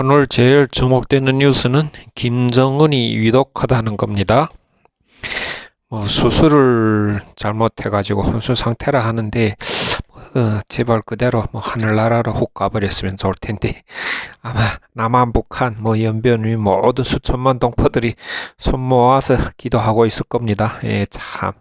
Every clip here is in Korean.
오늘 제일 주목되는 뉴스는 김정은이 위독하다는 겁니다. 뭐 수술을 잘못해가지고 혼수 상태라 하는데 어, 제발 그대로 뭐 하늘나라로 훅 가버렸으면 좋을 텐데 아마 남한 북한 뭐 연변 위 모든 수천만 동포들이 손 모아서 기도하고 있을 겁니다. 예, 참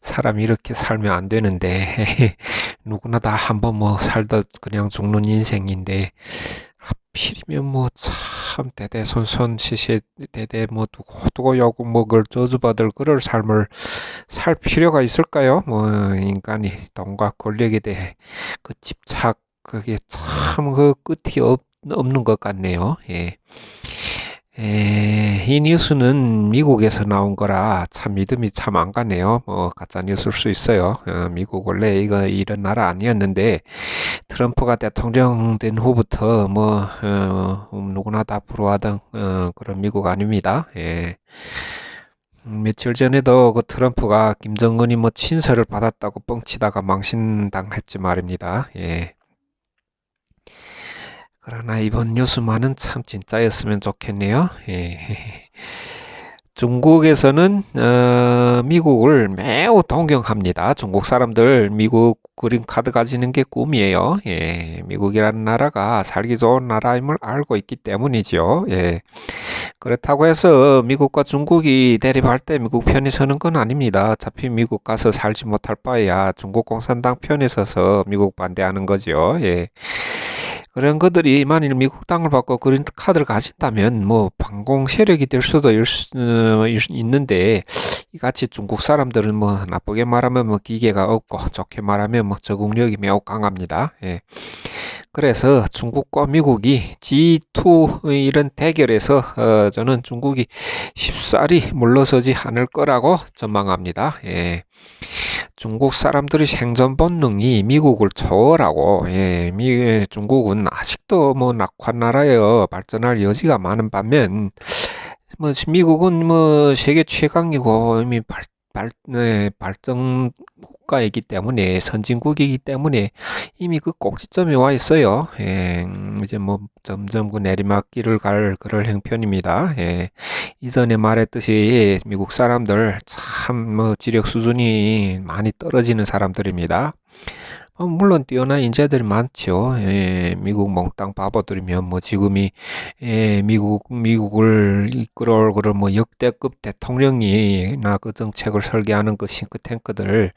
사람이 이렇게 살면 안 되는데 누구나 다 한번 뭐 살다 그냥 죽는 인생인데 하 필이면 뭐 참 대대손손 시시 대대 뭐 두고 두고 요구 먹을 저주받을 그럴 삶을 살 필요가 있을까요? 뭐 인간이 돈과 권력에 대해 그 집착 그게 참 그 끝이 없, 없는 것 같네요. 예. 에, 이 뉴스는 미국에서 나온 거라 참 믿음이 참 안 가네요. 뭐 가짜 뉴스일 수 있어요. 어, 미국 원래 이거 이런 나라 아니었는데 트럼프가 대통령 된 후부터 뭐 어, 누구나 다 부러워하던 어, 그런 미국 아닙니다. 예. 음, 며칠 전에도 그 트럼프가 김정은이 뭐 친서를 받았다고 뻥치다가 망신당했지 말입니다. 예. 그러나 이번 뉴스만은 참 진짜였으면 좋겠네요. 예. 중국에서는 어, 미국을 매우 동경합니다. 중국 사람들 미국 그린 카드 가지는 게 꿈이에요. 예, 미국이라는 나라가 살기 좋은 나라임을 알고 있기 때문이죠. 예. 그렇다고 해서 미국과 중국이 대립할 때 미국 편이 서는 건 아닙니다. 어차피 미국 가서 살지 못할 바에야 중국 공산당 편에 서서 미국 반대하는 거죠. 예. 그런 것들이 만일 미국 땅을 받고 그린 카드를 가진다면 뭐 반공 세력이 될 수도 있, 어, 있는데 이같이 중국 사람들은 뭐 나쁘게 말하면 뭐 기계가 없고 좋게 말하면 뭐 적응력이 매우 강합니다. 예. 그래서 중국과 미국이 G2 이런 대결에서 어, 저는 중국이 쉽사리 물러서지 않을 거라고 전망합니다. 예. 중국 사람들의 생존 본능이 미국을 초월하고 예, 미, 중국은 아직도 뭐 낙환 나라여 발전할 여지가 많은 반면 뭐 미국은 뭐 세계 최강이고 이미 발, 발, 네, 발전 국가이기 때문에 선진국이기 때문에 이미 그 꼭지점에 와 있어요. 예, 이제 뭐 점점 그 내리막길을 갈 그럴 형편입니다. 예, 이전에 말했듯이 미국 사람들 참 뭐 지력 수준이 많이 떨어지는 사람들입니다. 어, 물론 뛰어난 인재들이 많죠. 예, 미국 몽땅 바보들이면 뭐 지금이 예, 미국 미국을 이끌어올 그런 뭐 역대급 대통령이나 그 정책을 설계하는 그 싱크탱크들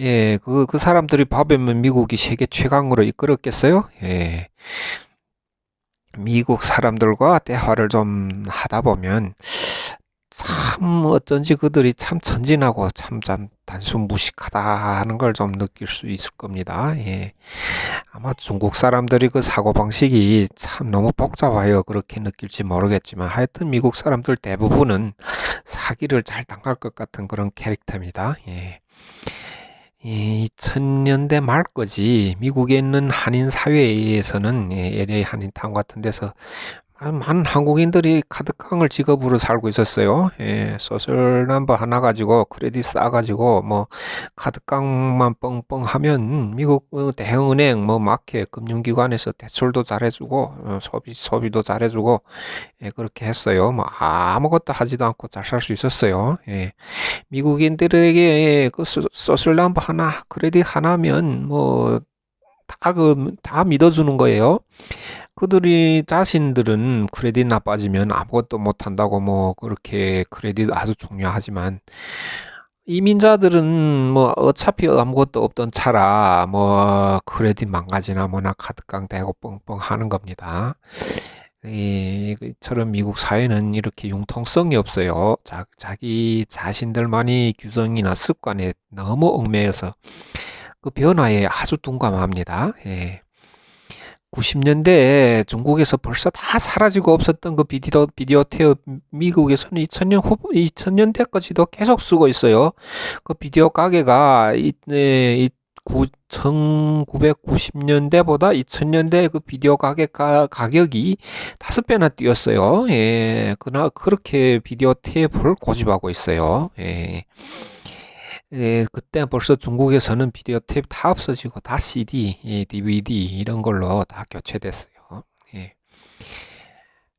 예, 그, 그 사람들이 바보면 미국이 세계 최강으로 이끌었겠어요? 예. 미국 사람들과 대화를 좀 하다 보면 참 어쩐지 그들이 참 천진하고 참, 참 단순 무식하다 하는 걸 좀 느낄 수 있을 겁니다. 예. 아마 중국 사람들이 그 사고방식이 참 너무 복잡하여 그렇게 느낄지 모르겠지만 하여튼 미국 사람들 대부분은 사기를 잘 당할 것 같은 그런 캐릭터입니다. 예. 2000년대 말까지 미국에 있는 한인 사회에서는 LA 한인타운 같은 데서 많은 한국인들이 카드깡을 직업으로 살고 있었어요. 예, 소셜 넘버 하나 가지고 크레딧 쌓아 가지고 뭐 카드깡만 뻥뻥 하면 미국 어, 대형은행 뭐 마켓 금융기관에서 대출도 잘해주고 어, 소비 소비도 잘해주고 예, 그렇게 했어요. 뭐 아무것도 하지도 않고 잘 살 수 있었어요. 예, 미국인들에게 그 소셜 넘버 하나 크레딧 하나면 뭐 다그다 믿어주는 거예요. 그들이 자신들은 크레딧 나빠지면 아무것도 못한다고 뭐 그렇게 크레딧 아주 중요하지만 이민자들은 뭐 어차피 아무것도 없던 차라 뭐 크레딧 망가지나 뭐나 카드깡 대고 뻥뻥 하는 겁니다. 이처럼 미국 사회는 이렇게 융통성이 없어요. 자, 자기 자신들만이 규정이나 습관에 너무 얽매여서 그 변화에 아주 둔감합니다. 예. 90년대에 중국에서 벌써 다 사라지고 없었던 그 비디오, 비디오 테이프 미국에서는 2000년 후, 2000년대까지도 계속 쓰고 있어요. 그 비디오 가게가 이, 네, 이 1990년대보다 2000년대 그 비디오 가게 가, 가격이 다섯 배나 뛰었어요. 예, 그나 그렇게 비디오 테이프를 고집하고 있어요. 예. 예, 그때 벌써 중국에서는 비디오 테이프 다 없어지고 다 CD, 예, DVD 이런 걸로 다 교체됐어요. 예.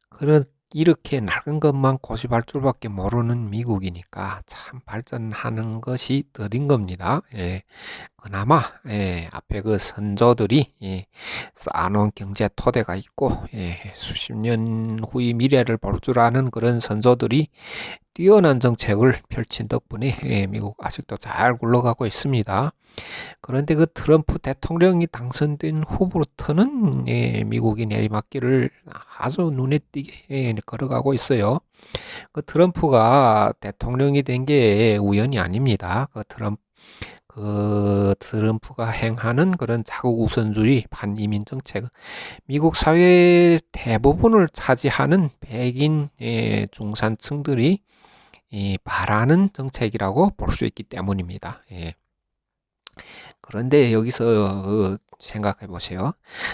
그런 이렇게 낡은 것만 고집할 줄밖에 모르는 미국이니까 참 발전하는 것이 더딘 겁니다. 예. 그나마 예, 앞에 그 선조들이 예, 쌓아놓은 경제 토대가 있고 예, 수십 년 후의 미래를 볼 줄 아는 그런 선조들이 뛰어난 정책을 펼친 덕분에 예, 미국 아직도 잘 굴러가고 있습니다. 그런데 그 트럼프 대통령이 당선된 후부터는 예, 미국이 내리막길을 아주 눈에 띄게 예, 걸어가고 있어요. 그 트럼프가 대통령이 된 게 우연이 아닙니다. 그 트럼프 그 트럼프가 행하는 그런 자국 우선주의 반이민 정책, 미국 사회 대부분을 차지하는 백인 예, 중산층들이 이 바라는 정책이라고 볼 수 있기 때문입니다. 예. 그런데 여기서 그 생각해 보세요.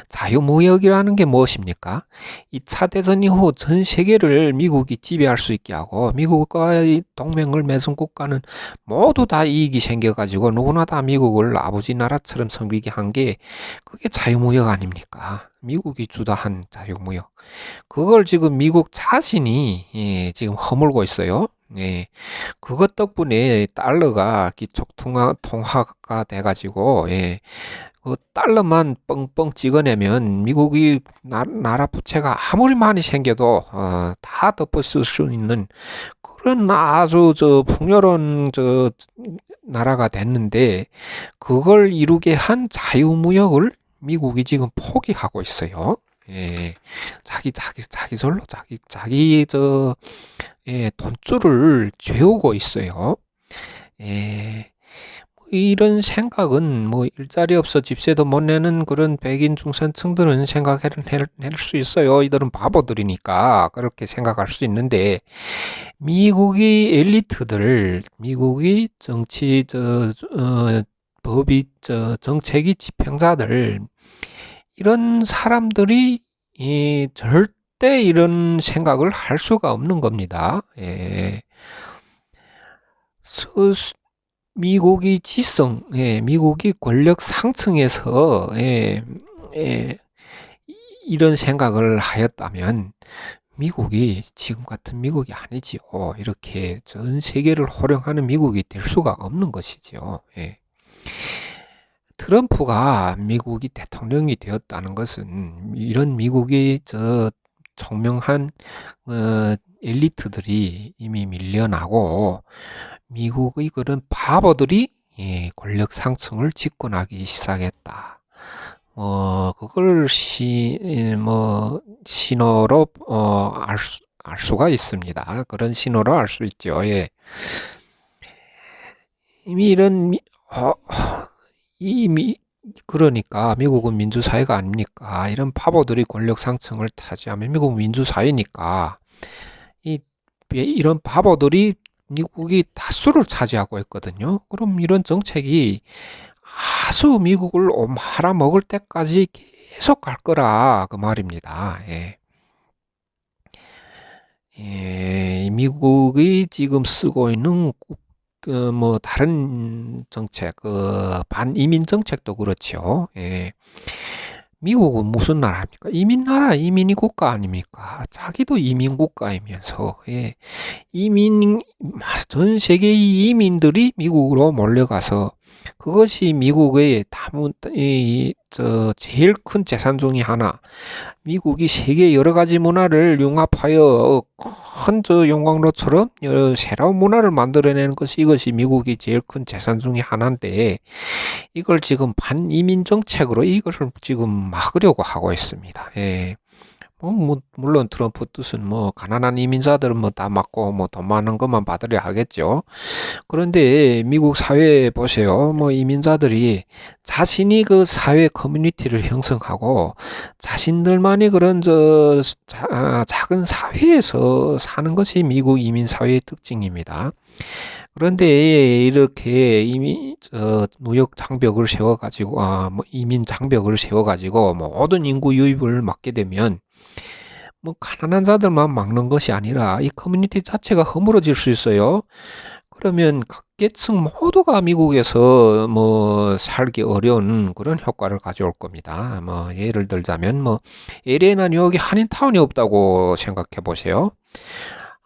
자유무역이라는 게 무엇입니까? 2차 대전 이후 전 세계를 미국이 지배할 수 있게 하고 미국과의 동맹을 맺은 국가는 모두 다 이익이 생겨가지고 누구나 다 미국을 아버지 나라처럼 섬기게 한 게 그게 자유무역 아닙니까? 미국이 주도한 자유무역. 그걸 지금 미국 자신이 예, 지금 허물고 있어요. 예. 그것 덕분에 달러가 기축 통화, 통화가 돼가지고, 예. 그 달러만 뻥뻥 찍어내면 미국이 나, 나라 부채가 아무리 많이 생겨도, 어, 다 덮어쓸 수 있는 그런 아주 저 풍요로운 저 나라가 됐는데, 그걸 이루게 한 자유무역을 미국이 지금 포기하고 있어요. 예, 자기 자기 자기 절로 자기 자기 저 예, 돈줄을 죄우고 있어요. 예. 뭐 이런 생각은 뭐 일자리 없어 집세도 못 내는 그런 백인 중산층들은 생각해낼 수 있어요. 이들은 바보들이니까 그렇게 생각할 수 있는데 미국의 엘리트들, 미국의 정치 저 어, 법이 저 정책이 지평자들 이런 사람들이 이 절대 이런 생각을 할 수가 없는 겁니다. 예. 수, 미국이 지성, 예, 미국이 권력 상층에서 예, 예, 이런 생각을 하였다면 미국이 지금 같은 미국이 아니지요. 이렇게 전 세계를 호령하는 미국이 될 수가 없는 것이지요. 예. 트럼프가 미국이 대통령이 되었다는 것은 이런 미국의 저 총명한 어, 엘리트들이 이미 밀려나고 미국의 그런 바보들이 예, 권력 상층을 집권하기 시작했다. 어, 그걸 시, 뭐, 신호로, 어, 알 수, 알 수가 있습니다. 그런 신호로 알 수 있죠. 예. 이미 이런, 미, 어, 이 미 그러니까 미국은 민주사회가 아닙니까? 이런 바보들이 권력 상층을 차지하면 미국은 민주사회니까 이 이런 바보들이 미국이 다수를 차지하고 있거든요. 그럼 이런 정책이 아주 미국을 말아 먹을 때까지 계속 갈 거라 그 말입니다. 예. 예, 미국이 지금 쓰고 있는 그 뭐 다른 정책, 그 반이민 정책도 그렇죠. 예. 미국은 무슨 나라입니까? 이민 나라, 이민이 국가 아닙니까? 자기도 이민 국가이면서, 예. 이민, 전 세계의 이민들이 미국으로 몰려가서 그것이 미국의 다문, 이, 저, 제일 큰 재산 중의 하나. 미국이 세계 여러 가지 문화를 융합하여 큰 저 용광로처럼 새로운 문화를 만들어내는 것이 이것이 미국이 제일 큰 재산 중의 하나인데 이걸 지금 반이민 정책으로 이것을 지금 막으려고 하고 있습니다. 예. 뭐, 뭐, 물론 트럼프 뜻은 뭐 가난한 이민자들은 뭐 다 맞고 뭐 돈 많은 것만 받으려 하겠죠. 그런데 미국 사회 보세요. 뭐 이민자들이 자신이 그 사회 커뮤니티를 형성하고 자신들만이 그런 저 자, 아, 작은 사회에서 사는 것이 미국 이민 사회의 특징입니다. 그런데 이렇게 이미 저 무역 장벽을 세워 가지고 아 뭐 이민 장벽을 세워 가지고 모든 인구 유입을 막게 되면 뭐 가난한 자들만 막는 것이 아니라 이 커뮤니티 자체가 허물어질 수 있어요. 그러면 각계층 모두가 미국에서 뭐 살기 어려운 그런 효과를 가져올 겁니다. 뭐 예를 들자면 뭐 LA나 뉴욕이 한인타운이 없다고 생각해 보세요.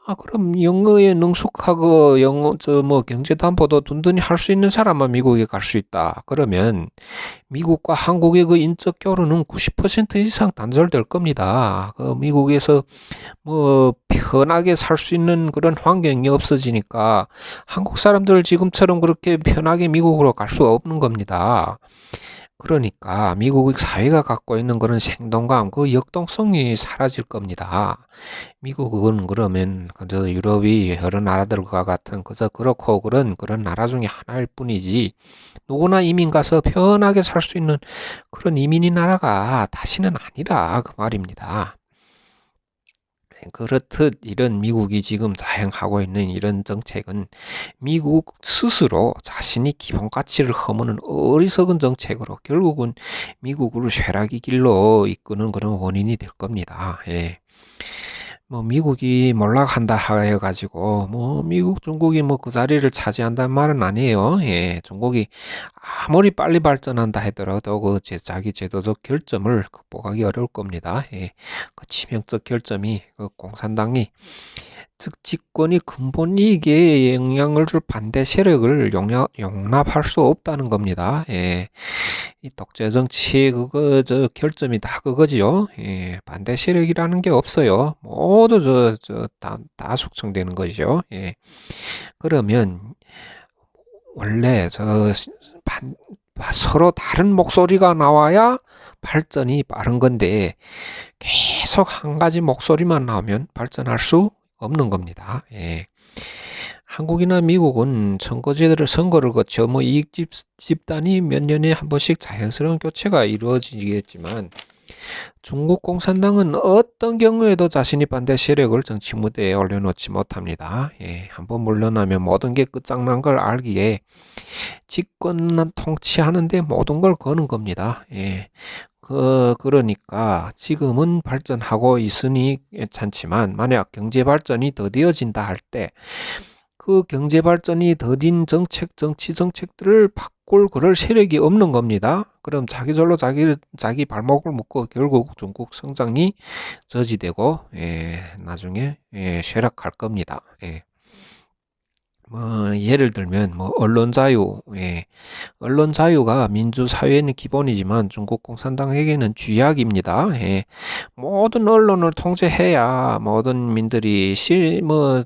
아, 그럼 영어에 능숙하고 영어 저 뭐 경제 담보도 든든히 할 수 있는 사람만 미국에 갈 수 있다. 그러면 미국과 한국의 그 인적 교류는 90% 이상 단절될 겁니다. 그 미국에서 뭐 편하게 살 수 있는 그런 환경이 없어지니까 한국 사람들 지금처럼 그렇게 편하게 미국으로 갈 수 없는 겁니다. 그러니까 미국 사회가 갖고 있는 그런 생동감, 그 역동성이 사라질 겁니다. 미국은 그러면 그저 유럽이 여러 나라들과 같은 그저 그렇고 그런 그런 나라 중에 하나일 뿐이지 누구나 이민 가서 편하게 살 수 있는 그런 이민이 나라가 다시는 아니라 그 말입니다. 그렇듯 이런 미국이 지금 자행하고 있는 이런 정책은 미국 스스로 자신이 기본 가치를 허무는 어리석은 정책으로 결국은 미국을 쇠락의 길로 이끄는 그런 원인이 될 겁니다. 예. 뭐 미국이 몰락한다 해가지고 뭐 미국 중국이 뭐 그 자리를 차지한다는 말은 아니에요. 예, 중국이 아무리 빨리 발전한다 하더라도 그 제, 자기 제도적 결점을 극복하기 어려울 겁니다. 예, 그 치명적 결점이 그 공산당이 즉 집권이 근본 이익에 영향을 줄 반대 세력을 용납, 용납할 수 없다는 겁니다. 예. 이 독재 정치의 그거 저 결점이 다 그거지요. 예. 반대 세력이라는 게 없어요. 모두 저저다다 숙청되는 거죠. 예. 그러면 원래 저 반, 서로 다른 목소리가 나와야 발전이 빠른 건데 계속 한 가지 목소리만 나오면 발전할 수 없는 겁니다. 예. 한국이나 미국은 선거제들을 선거를 거쳐 뭐 이익 집, 집단이 몇 년에 한 번씩 자연스러운 교체가 이루어지겠지만 중국 공산당은 어떤 경우에도 자신이 반대 세력을 정치 무대에 올려놓지 못합니다. 예, 한번 물러나면 모든 게 끝장난 걸 알기에 집권 통치하는데 모든 걸 거는 겁니다. 예, 그, 그러니까 지금은 발전하고 있으니 괜찮지만 만약 경제 발전이 더디어진다 할 때 그 경제 발전이 더딘 정책, 정치 정책들을 바꿀 그럴 세력이 없는 겁니다. 그럼 자기 절로 자기, 자기 발목을 묶고 결국 중국 성장이 저지되고, 예, 나중에, 예, 쇠락할 겁니다. 예. 뭐 예를 들면 뭐 언론 자유, 예. 언론 자유가 민주 사회는 기본이지만 중국 공산당에게는 쥐약입니다. 예. 모든 언론을 통제해야 모든 민들이 실뭐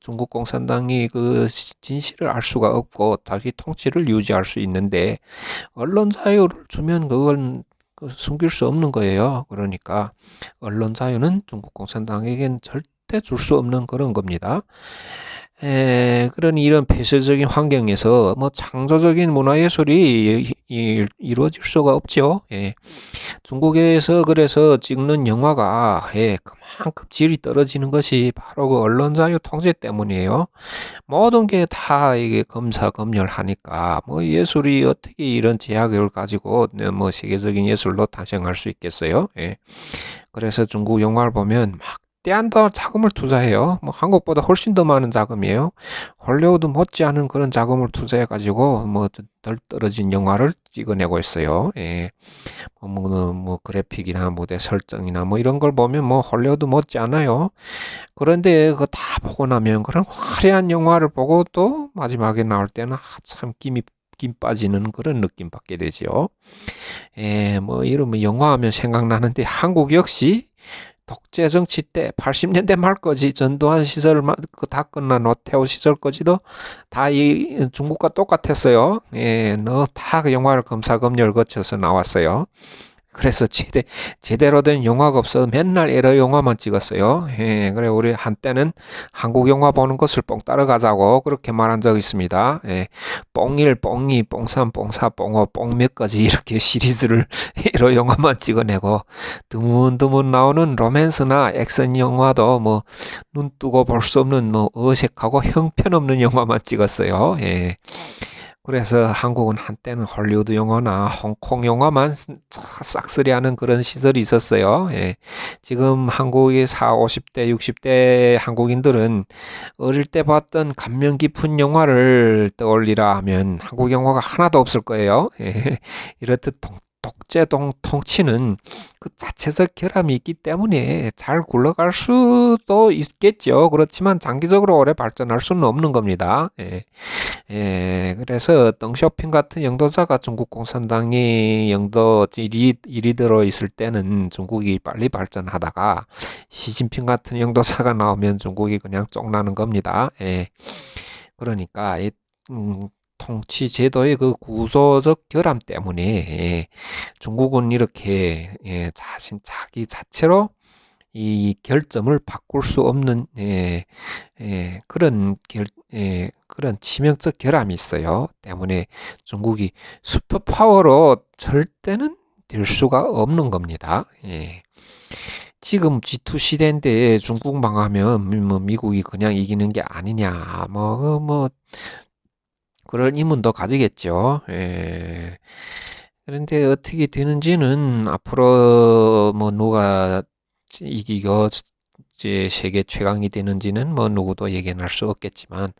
중국 공산당이 그 진실을 알 수가 없고 자기 통치를 유지할 수 있는데 언론 자유를 주면 그건 그 숨길 수 없는 거예요. 그러니까 언론 자유는 중국 공산당에겐 절대 줄 수 없는 그런 겁니다. 에, 그런 이런 폐쇄적인 환경에서 뭐 창조적인 문화예술이 이, 이루어질 수가 없죠. 예. 중국에서 그래서 찍는 영화가 예, 그만큼 질이 떨어지는 것이 바로 그 언론 자유 통제 때문이에요. 모든 게 다 이게 검사 검열하니까 뭐 예술이 어떻게 이런 제약을 가지고 네, 뭐 세계적인 예술로 탄생할 수 있겠어요. 예. 그래서 중국 영화를 보면 막 대안더 자금을 투자해요. 뭐 한국보다 훨씬 더 많은 자금이에요. 헐리우드 못지않은 그런 자금을 투자해 가지고 뭐덜 떨어진 영화를 찍어내고 있어요. 예. 뭐, 뭐, 뭐 그래픽이나 무대 설정이나 뭐 이런 걸 보면 뭐 헐리우드 못지않아요. 그런데 그거 다 보고 나면 그런 화려한 영화를 보고 또 마지막에 나올 때는 아, 참 김이 김 빠지는 그런 느낌 받게 되죠. 예, 뭐 이러면 영화 하면 생각나는데 한국 역시 독재 정치 때 80년대 말까지 전두환 시절 그다 끝난 노태우 시절까지도 다 이 중국과 똑같았어요. 예, 너다 그 영화를 검사검열 거쳐서 나왔어요. 그래서 제대, 제대로 된 영화가 없어 맨날 에러 영화만 찍었어요. 예, 그래 우리 한때는 한국 영화 보는 것을 뽕 따라가자고 그렇게 말한 적이 있습니다. 예, 뽕일, 뽕이, 뽕삼, 뽕사, 뽕오, 뽕몇까지 이렇게 시리즈를 에러 영화만 찍어내고 드문드문 나오는 로맨스나 액션 영화도 뭐 눈 뜨고 볼 수 없는 뭐 어색하고 형편없는 영화만 찍었어요. 예. 그래서 한국은 한때는 헐리우드 영화나 홍콩 영화만 싹쓸이하는 그런 시절이 있었어요. 예. 지금 한국의 4, 50대, 60대 한국인들은 어릴 때 봤던 감명 깊은 영화를 떠올리라 하면 한국 영화가 하나도 없을 거예요. 예. 이렇듯 동, 독재동 통치는 그 자체적 결함이 있기 때문에 잘 굴러갈 수도 있겠죠. 그렇지만 장기적으로 오래 발전할 수는 없는 겁니다. 예. 예. 그래서 덩쇼핑 같은 영도자가 중국 공산당이 영도 1위, 1위 들어 있을 때는 중국이 빨리 발전하다가 시진핑 같은 영도자가 나오면 중국이 그냥 쫑나는 겁니다. 예. 그러니까 이, 음, 통치 제도의 그 구조적 결함 때문에 예, 중국은 이렇게 예, 자신 자기 자체로 이 결점을 바꿀 수 없는 예, 예, 그런 결, 예, 그런 치명적 결함이 있어요. 때문에 중국이 슈퍼 파워로 절대는 될 수가 없는 겁니다. 예. 지금 G2 시대인데 중국 망하면 뭐 미국이 그냥 이기는 게 아니냐 뭐뭐 뭐 그럴 의문도 가지겠죠. 예. 그런데 어떻게 되는지는 앞으로 뭐 누가 이기고 이제 세계 최강이 되는지는 뭐 누구도 예견할 수 없겠지만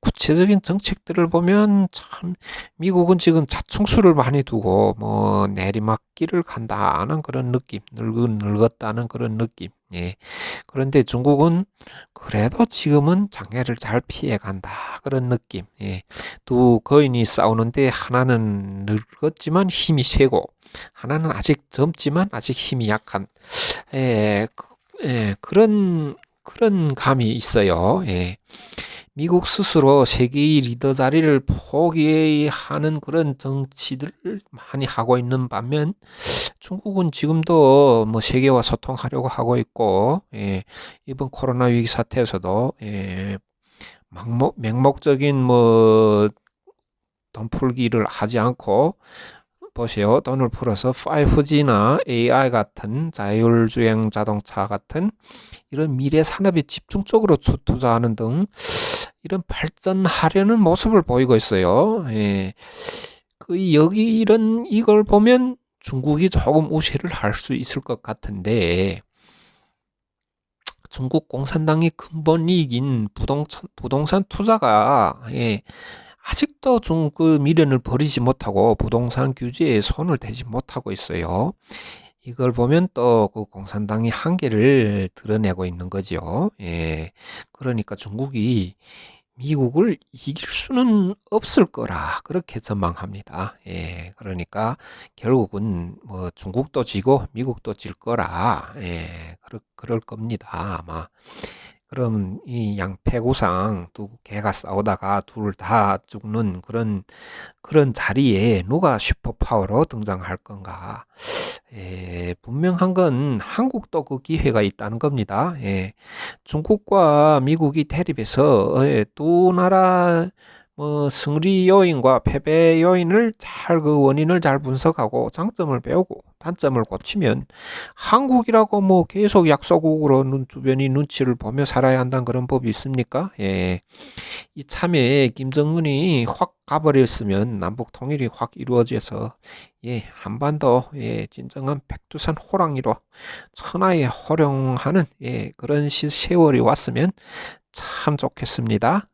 구체적인 정책들을 보면 참 미국은 지금 자충수를 많이 두고 뭐 내리막길을 간다는 그런 느낌, 늙은 늙었다는 그런 느낌. 예. 그런데 중국은 그래도 지금은 장애를 잘 피해 간다. 그런 느낌. 예. 두 거인이 싸우는데 하나는 늙었지만 힘이 세고 하나는 아직 젊지만 아직 힘이 약한 예, 그, 예, 그런 그런 감이 있어요. 예. 미국 스스로 세계의 리더 자리를 포기하는 그런 정치들을 많이 하고 있는 반면 중국은 지금도 뭐 세계와 소통하려고 하고 있고 예, 이번 코로나 위기 사태에서도 예, 맹목, 맹목적인 뭐 돈풀기를 하지 않고 보세요. 돈을 풀어서 5G나 AI 같은 자율주행 자동차 같은 이런 미래 산업에 집중적으로 투자하는 등 이런 발전하려는 모습을 보이고 있어요. 예. 그 여기 이런 이걸 보면 중국이 조금 우세를 할 수 있을 것 같은데 중국 공산당의 근본 이익인 부동산 부동산 투자가 예, 아직도 좀그 미련을 버리지 못하고 부동산 규제에 손을 대지 못하고 있어요. 이걸 보면 또 그 공산당이 한계를 드러내고 있는 거죠. 예. 그러니까 중국이 미국을 이길 수는 없을 거라 그렇게 전망합니다. 예. 그러니까 결국은 뭐 중국도 지고 미국도 질 거라 예. 그럴, 그럴 겁니다. 아마. 그럼 이 양패구상 두 개가 싸우다가 둘 다 죽는 그런 그런 자리에 누가 슈퍼파워로 등장할 건가? 예, 분명한 건 한국도 그 기회가 있다는 겁니다. 예, 중국과 미국이 대립해서 예, 두 나라 뭐 승리 요인과 패배 요인을 잘 그 원인을 잘 분석하고 장점을 배우고 단점을 고치면 한국이라고 뭐 계속 약소국으로 눈, 주변이 눈치를 보며 살아야 한다는 그런 법이 있습니까? 예. 이 참에 김정은이 확 가버렸으면 남북 통일이 확 이루어져서 예, 한반도 예, 진정한 백두산 호랑이로 천하에 호령하는 예, 그런 시, 세월이 왔으면 참 좋겠습니다.